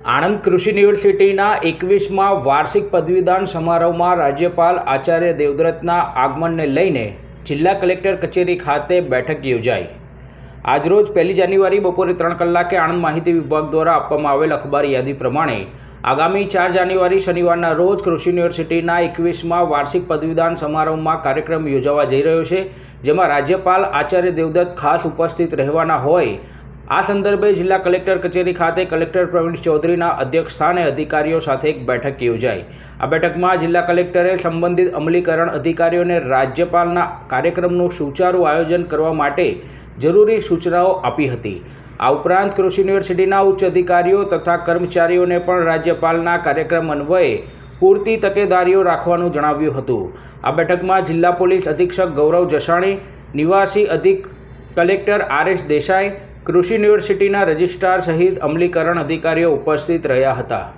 આણંદ કૃષિ યુનિવર્સિટીના એકવીસમાં વાર્ષિક પદવીદાન સમારોહમાં રાજ્યપાલ આચાર્ય દેવવ્રતના આગમનને લઈને જિલ્લા કલેક્ટર કચેરી ખાતે બેઠક યોજાઈ. આજરોજ પહેલી જાન્યુઆરી બપોરે ત્રણ કલાકે આણંદ માહિતી વિભાગ દ્વારા આપવામાં આવેલ અખબારી યાદી પ્રમાણે આગામી ચાર જાન્યુઆરી શનિવારના રોજ કૃષિ યુનિવર્સિટીના એકવીસમાં વાર્ષિક પદવીદાન સમારોહમાં કાર્યક્રમ યોજાવા જઈ રહ્યો છે, જેમાં રાજ્યપાલ આચાર્ય દેવદત્ત ખાસ ઉપસ્થિત રહેવાના હોય આ સંદર્ભે જિલ્લા કલેક્ટર કચેરી ખાતે કલેક્ટર પ્રવીણ ચૌધરીના અધ્યક્ષસ્થાને અધિકારીઓ સાથે એક બેઠક યોજાઈ. આ બેઠકમાં જિલ્લા કલેક્ટરે સંબંધિત અમલીકરણ અધિકારીઓને રાજ્યપાલના કાર્યક્રમનું સુચારું આયોજન કરવા માટે જરૂરી સૂચનાઓ આપી હતી. આ ઉપરાંત કૃષિ યુનિવર્સિટીના ઉચ્ચ અધિકારીઓ તથા કર્મચારીઓને પણ રાજ્યપાલના કાર્યક્રમ અન્વયે પૂરતી તકેદારીઓ રાખવાનું જણાવ્યું હતું. આ બેઠકમાં જિલ્લા પોલીસ અધિક્ષક ગૌરવ જસાણી, નિવાસી અધિક કલેક્ટર આર એસ દેસાઈ કૃષિ યુનિવર્સિટીના રજિસ્ટ્રાર સહિત અમલીકરણ અધિકારીઓ ઉપસ્થિત રહ્યા હતા.